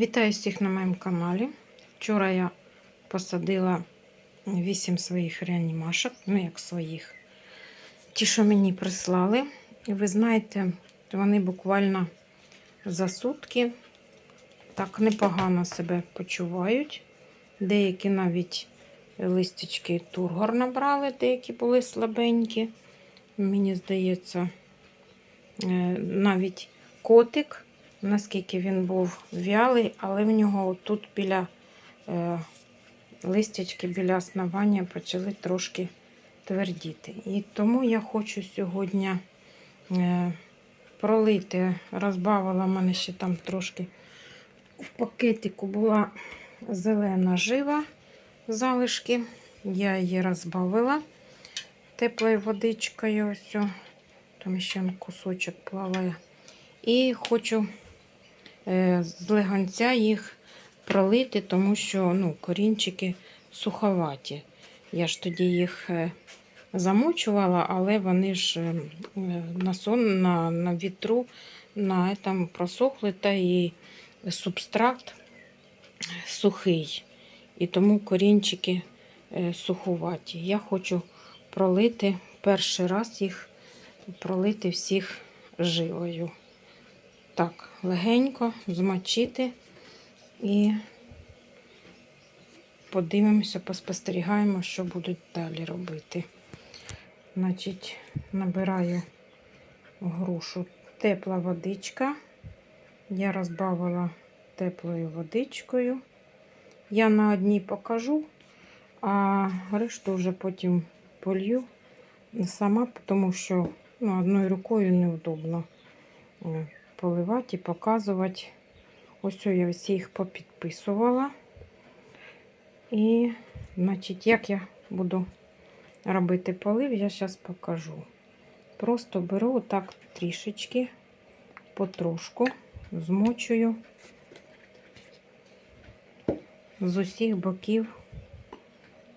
Вітаю всіх на моєму каналі. Вчора я посадила 8 своїх реанімашок, ну як своїх. Ті, що мені прислали. І ви знаєте, вони буквально за сутки так непогано себе почувають. Деякі навіть листячки тургор набрали, деякі були слабенькі. Мені здається, е, навіть котик наскільки він був вялий, але в нього тут біля е, листячки, біля основання почали трошки твердіти. І тому я хочу сьогодні е, пролити, розбавила мене ще там трошки в пакетику була зелена жива залишки. Я її розбавила теплою водичкою. Ось. Там ще кусочок плаває. І хочу з легонця їх пролити, тому що ну, корінчики суховаті. Я ж тоді їх е, замочувала, але вони ж е, на сон, на, на вітру на, там, просохли, та і субстракт сухий. І тому корінчики е, суховаті. Я хочу пролити перший раз їх пролити всіх живою. Так, легенько змочити і подивимося, поспостерігаємо, що будуть далі робити. Значить, набираю грушу тепла водичка. Я розбавила теплою водичкою. Я на одній покажу, а решту вже потім полью сама, тому що ну, одною рукою неудобно е, поливати і показувати. Ось я всі їх попідписувала. І, значить, як я буду робити полив, я зараз покажу. Просто беру отак трішечки, потрошку, змочую з усіх боків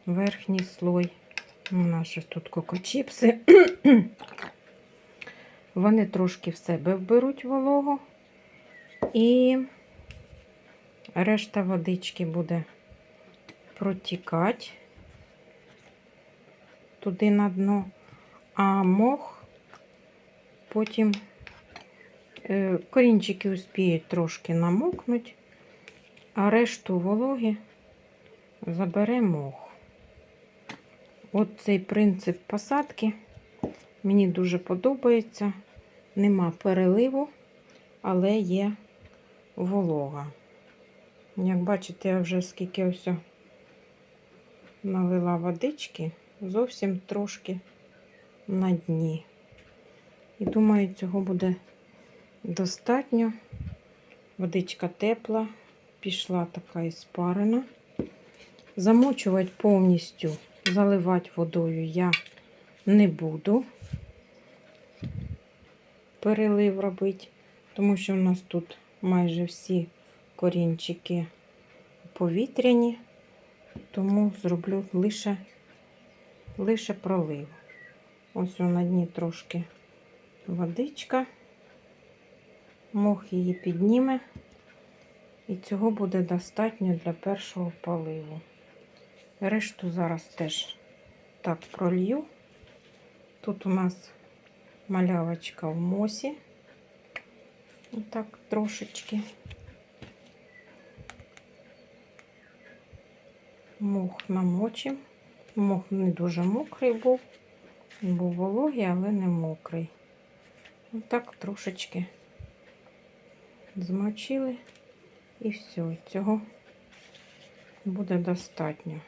верхній слой. У нас тут кокочіпси. Вони трошки в себе вберуть вологу, і решта водички буде протікати туди на дно, а мох потім е, корінчики успіють трошки намокнуть, а решту вологи забере мох. От цей принцип посадки. Мені дуже подобається. Нема переливу, але є волога. Як бачите, я вже скільки ось налила водички, зовсім трошки на дні. І думаю, цього буде достатньо. Водичка тепла, пішла така іспарена. Замочувати повністю, заливати водою я не буду перелив робити, тому що в нас тут майже всі корінчики повітряні, тому зроблю лише, лише пролив. Ось на дні трошки водичка, мох її підніме, і цього буде достатньо для першого поливу. Решту зараз теж так пролью. Тут у нас малявочка в мосі. Отак трошечки. Мох намочив. Мох не дуже мокрий був. Він був вологий, але не мокрий. Отак трошечки змочили і все, цього буде достатньо.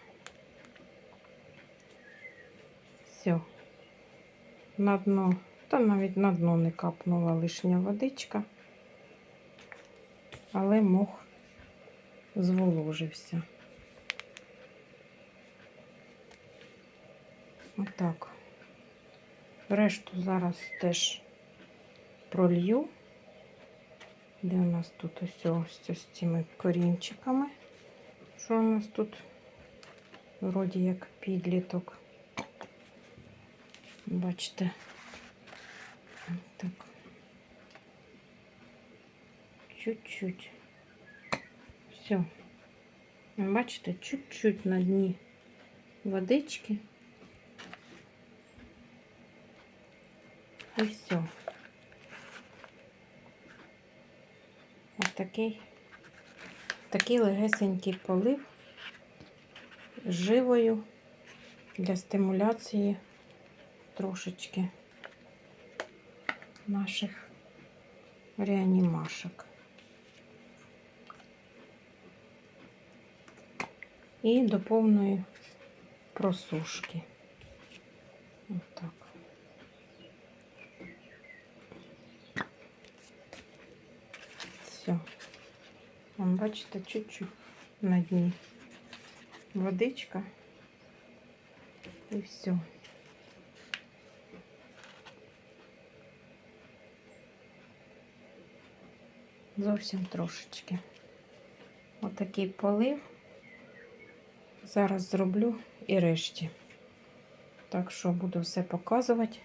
Все. На дно, та навіть на дно не капнула лишня водичка, але мох зволожився. Отак. Решту зараз теж пролью. Де у нас тут ось ось з цими корінчиками? Що у нас тут вроді як підліток? Бачите, так. Чуть-чуть. Все. Бачите, чуть-чуть на дні водички. І все. Ось такий, такий легесенький полив живою для стимуляції трошечки наших реанімашок. І до повної просушки. Отак. Все. Вон, бачите, чуть-чуть на дні. Водичка. І все. Зовсім трошечки. Отакий полив. Зараз зроблю і решті. Так що буду все показувати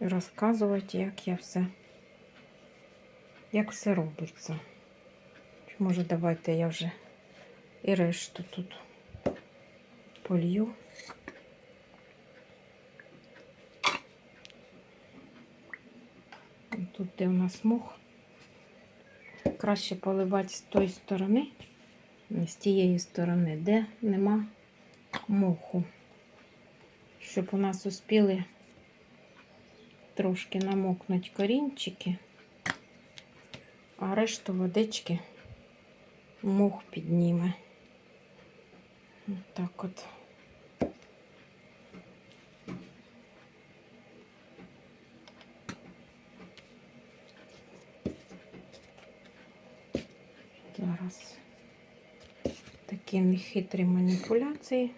і розказувати, як я все, як все робиться. Може, давайте я вже і решту тут полью. Тут де у нас мох. Краще поливати з тої сторони, з тієї сторони, де нема моху. Щоб у нас успіли трошки намокнути корінчики, а решту водички мох підніме. Так от. Зараз такі нехитрі маніпуляції.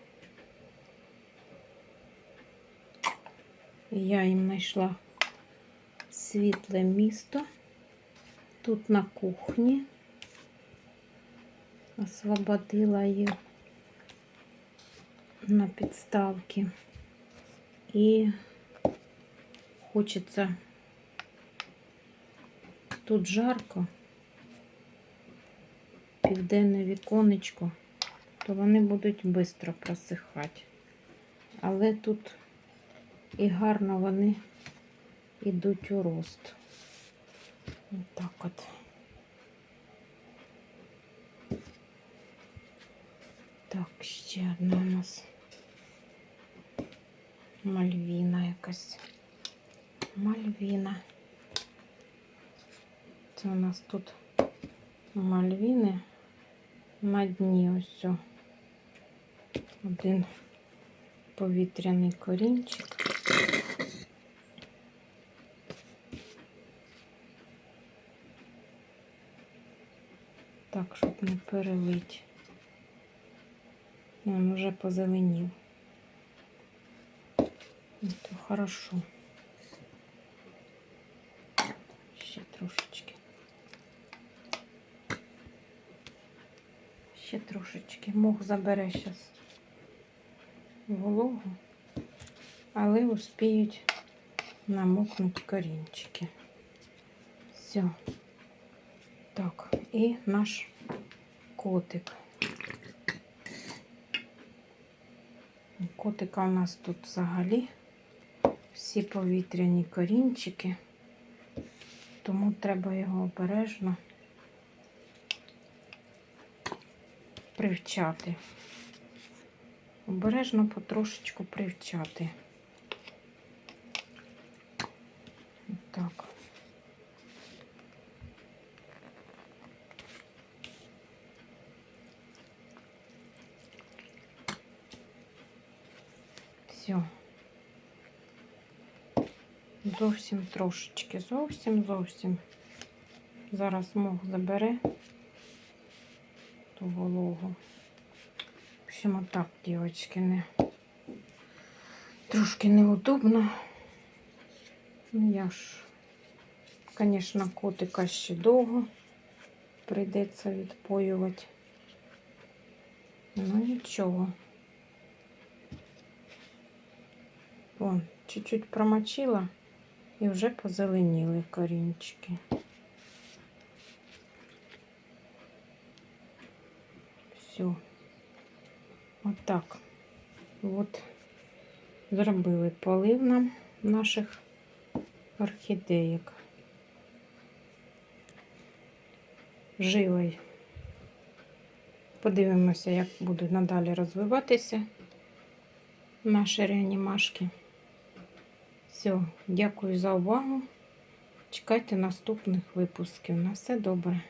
Я їм знайшла світле місто. Тут на кухні освободила їх на підставки. І хочеться тут жарко, південне віконечко, то вони будуть швидко просихати. Але тут і гарно вони йдуть у рост. Отак от. Так, ще одна у нас мальвіна якась. Мальвіна. Це у нас тут мальвіни на дні ось. Один повітряний корінчик. Так, щоб не перелить. Он уже позеленів. Ну, То хорошо. Ще трошечки. Ще трошечки. Мох забере зараз вологу, але успіють намокнути корінчики. Все. Так, і наш котик. Котика у нас тут взагалі всі повітряні корінчики, тому треба його обережно привчати. Обережно потрошечку привчати. Так. Все. Зовсім трошечки, зовсім зовсім. Зараз мох забере ту вологу. Общем, отак, дівчатки, не трошки неудобно. Ну, я ж, звісно, котика ще довго прийдеться відпоювати. Ну нічого. Вон, чуть-чуть промочила і вже позеленіли корінчики. Все. Отак. От зробили полив нам наших орхідеїк. Живий. Подивимося, як будуть надалі розвиватися наші реанімашки. Все, дякую за увагу. Чекайте наступних випусків. На все добре.